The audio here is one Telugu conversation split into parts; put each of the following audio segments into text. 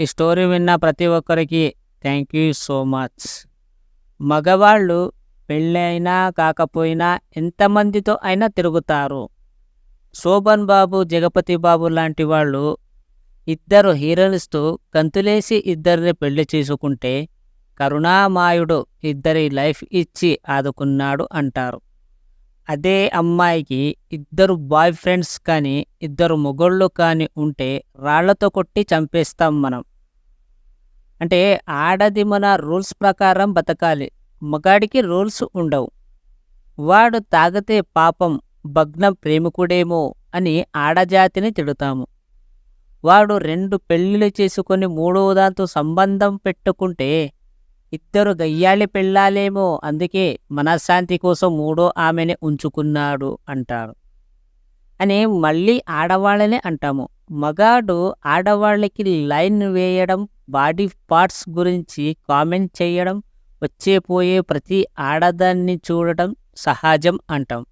ఈ స్టోరీ విన్న ప్రతి ఒక్కరికి థ్యాంక్ యూ సో మచ్. మగవాళ్ళు పెళ్ళైనా కాకపోయినా ఎంతమందితో అయినా తిరుగుతారు. శోభన్ బాబు జగపతి బాబు లాంటి వాళ్ళు ఇద్దరు హీరోయిన్స్తో గంతులేసి ఇద్దరిని పెళ్ళి చేసుకుంటే కరుణామాయుడు ఇద్దరి లైఫ్ ఇచ్చి ఆదుకున్నాడు అంటారు. అదే అమ్మాయికి ఇద్దరు బాయ్ ఫ్రెండ్స్ కానీ ఇద్దరు మొగళ్ళు కానీ ఉంటే రాళ్ళతో కొట్టి చంపేస్తాం మనం. అంటే ఆడది మన రూల్స్ ప్రకారం బతకాలి. మగాడికి రూల్స్ ఉండవు. వాడు తాగితే పాపం భగ్నం ప్రేమికుడేమో అని ఆడజాతిని తిడుతాము. వాడు రెండు పెళ్ళిళ్ళు చేసుకొని మూడో దాంతో సంబంధం పెట్టుకుంటే ఇద్దరు గయ్యాలి పెళ్ళాలేమో అందుకే మనశ్శాంతి కోసం మూడో ఆమెని ఉంచుకున్నాడు అంటాడు అనే మళ్ళీ ఆడవాళ్ళనే అంటాము. మగాడు ఆడవాళ్ళకి లైన్ వేయడం బాడీ పార్ట్స్ గురించి కామెంట్ చేయడం వచ్చే పోయే ప్రతి ఆడదాన్ని చూడటం సహజం అంటాం.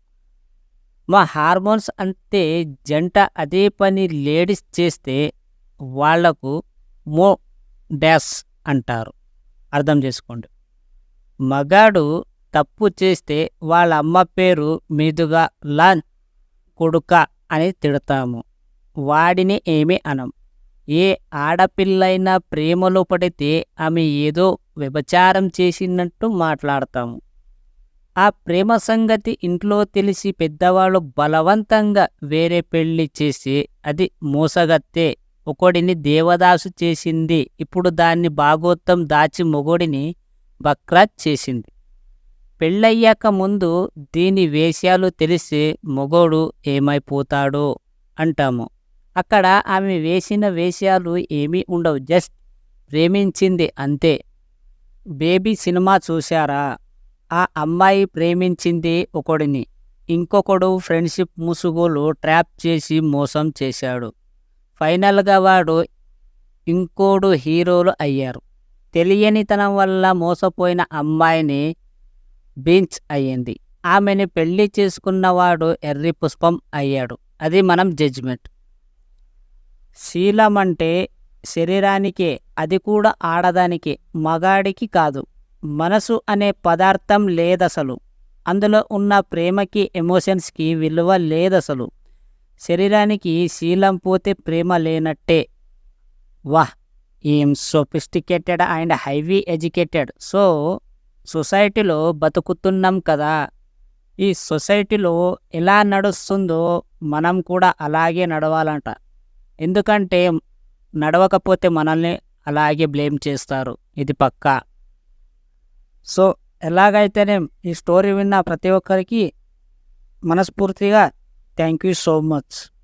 మా హార్మోన్స్ అంతే జంట అదే పని లేడీస్ చేస్తే వాళ్ళకు మో డ్యాస్ అంటారు. అర్థం చేసుకోండి. మగాడు తప్పు చేస్తే వాళ్ళ అమ్మ పేరు మీదుగా లాన్ కొడుక అని తిడతాము. వాడిని ఏమీ అనం. ఏ ఆడపిల్లైనా ప్రేమలో పడితే ఆమె ఏదో వ్యభచారం చేసినట్టు మాట్లాడతాము. ఆ ప్రేమ సంగతి ఇంట్లో తెలిసి పెద్దవాళ్ళు బలవంతంగా వేరే పెళ్ళి చేసి అది మోసగత్తే ఒకడిని దేవదాసు చేసింది. ఇప్పుడు దాన్ని భాగోత్తం దాచి మొగుడిని బక్రాత్ చేసింది. పెళ్ళయ్యాక ముందు దీని వేషాలు తెలిసి మొగోడు ఏమైపోతాడు అంటాము. అక్కడ ఆమె వేసిన వేషాలు ఏమీ ఉండవు. జస్ట్ ప్రేమించింది అంతే. బేబీ సినిమా చూశారా? ఆ అమ్మాయి ప్రేమించింది ఒకడిని. ఇంకొకడు ఫ్రెండ్షిప్ ముసుగులు ట్రాప్ చేసి మోసం చేశాడు. ఫైనల్గా వాడు ఇంకోడు హీరోలు అయ్యారు. తెలియనితనం వల్ల మోసపోయిన అమ్మాయిని బీంచ్ అయ్యింది. ఆమెని పెళ్ళి చేసుకున్నవాడు ఎర్రి పుష్పం అయ్యాడు. అది మనం జడ్జిమెంట్. శీలం అంటే శరీరానికే అది కూడా ఆడదానికి మగాడికి కాదు. మనసు అనే పదార్థం లేదసలు. అందులో ఉన్న ప్రేమకి ఎమోషన్స్కి విలువ లేదసలు. శరీరానికి శీలం పోతే ప్రేమ లేనట్టే. వాహ్! ఏం sophisticated and highly educated. So సొసైటీలో బతుకుతున్నాం కదా. ఈ సొసైటీలో ఎలా నడుస్తుందో మనం కూడా అలాగే నడవాలంట. ఎందుకంటే నడవకపోతే మనల్ని అలాగే బ్లేమ్ చేస్తారు. ఇది పక్కా. సో ఎలాగైతేనే ఈ స్టోరీ విన్న ప్రతి ఒక్కరికి మనస్ఫూర్తిగా థ్యాంక్ యూ సో మచ్.